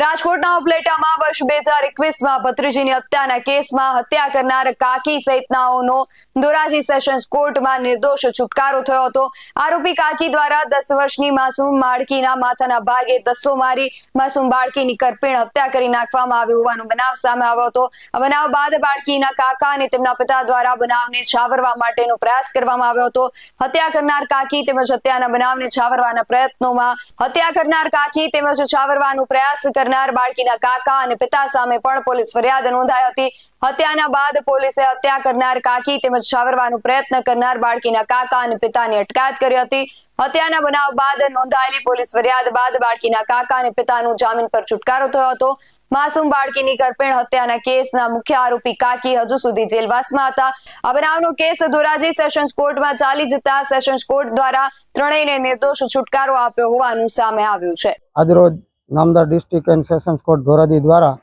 રાજકોટના ઉપલેટામાં વર્ષ બે હજાર એકવીસમાં ભત્રીજીની હત્યાના કેસમાં હત્યા કરનાર કાકી સહિતનાઓનો ધોરાજી સેશન્સ કોર્ટમાં નિર્દોષ છુટકારો થયો હતો. આરોપી કાકી દ્વારા દસ વર્ષની માસૂમ બાળકીના માથાના ભાગે દસ્તો મારી માસૂમ બાળકીની કરપીણ હત્યા કરી નાખવામાં આવી હોવાનો બનાવ સામે આવ્યો હતો. બનાવ બાદ બાળકીના કાકા અને તેમના પિતા દ્વારા બનાવને છાવરવા માટેનો પ્રયાસ કરવામાં આવ્યો હતો. હત્યા કરનાર કાકી તેમજ હત્યાના બનાવને છાવરવાના પ્રયત્નોમાં હત્યા કરનાર કાકી તેમજ છાવરવાનો પ્રયાસ કરનાર બાળકીના કાકા અને પિતા સામે પણ પોલીસ ફરિયાદ નોંધાઈ હતી. હત્યાના બાદ પોલીસે હત્યા કરનાર કાકી તેમજ છાવરવાનો પ્રયત્ન કરનાર બાળકીના કાકા અને પિતાની અટકાયત કરી હતી. હત્યાના બનાવ બાદ નોંધાયેલી પોલીસ ફરિયાદ બાદ બાળકીના કાકા અને પિતાનું જામીન પર છુટકારો થયો હતો. માસૂમ બાળકીની કરપેણ હત્યાના કેસના મુખ્ય આરોપી કાકી હજુ સુધી જેલવાસમાં હતા. આ બનાવનો કેસ ધોરાજી સેશન્સ કોર્ટમાં ચાલી જતા સેશન્સ કોર્ટ દ્વારા ત્રણેયને નિર્દોષ છુટકારો આપ્યો હોવાનું સામે આવ્યું છે. આજરોજ નામદાર district and sessions court Dhoraji દ્વારા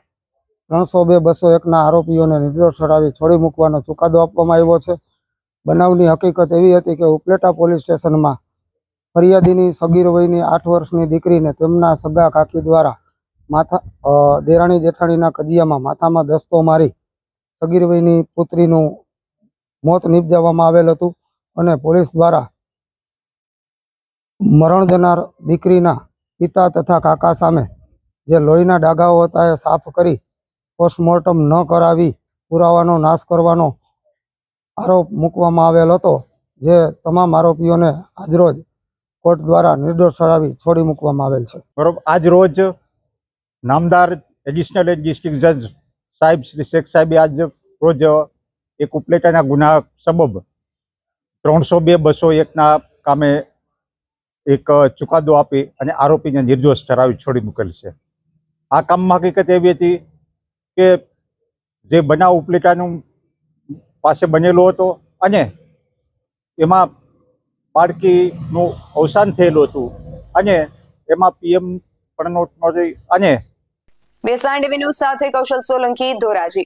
ત્રણસો બે બસો એકના આરોપીઓને નિર્દોષ ઠરાવી છોડી મૂકવાનો ચુકાદો આપવામાં આવ્યો છે. બનાવની હકીકત એવી હતી કે ઉપલેટા પોલીસ સ્ટેશનમાં ફરિયાદીની સગીર વયની આઠ વર્ષની દીકરીને તેમના સગા કાકી દ્વારા માથા દેરાણી જેઠાણીના કજિયામાં માથામાં દસ્તો મારી સગીર વયની પુત્રીનું મોત નિપજાવવામાં આવેલ હતું અને પોલીસ દ્વારા મરણ દેનાર દીકરીના પિતા તથા કાકા સામે જે લોહીના ડાઘાઓ હતા એ સાફ કરી પોસ્ટમોર્ટમ ન કરાવી, પુરાવાનો નાશ કરવાનો આરોપ મૂકવામાં આવેલ હતો, જે તમામ આરોપીઓને આજરોજ કોર્ટ દ્વારા નિર્દોષ ઠરાવી છોડી મૂકવામાં આવેલ છે. બરોબર. આજ રોજ નામદાર એડિશનલ ડિસ્ટ્રિક્ટ જજ સાહેબ શ્રી શેખ સાહેબે આજ રોજ એક ઉપલેટાના ગુના સબબ ત્રણસો બે બસો એકના કામે એક ચુકાદો આપી અને આરોપીને નિર્દોષ ઠરાવી છોડી મૂકેલ છે. આ કામમાં હકીકત એવી હતી કે જે બનાવ ઉપલેટાનું પાસે બનેલો હતો અને એમાં બાળકીનું અવસાન થયેલું હતું અને એમાં પીએમ નોંધી અને બેસાણ ટીવી સાથે કૌશલ સોલંકી ધોરાજી.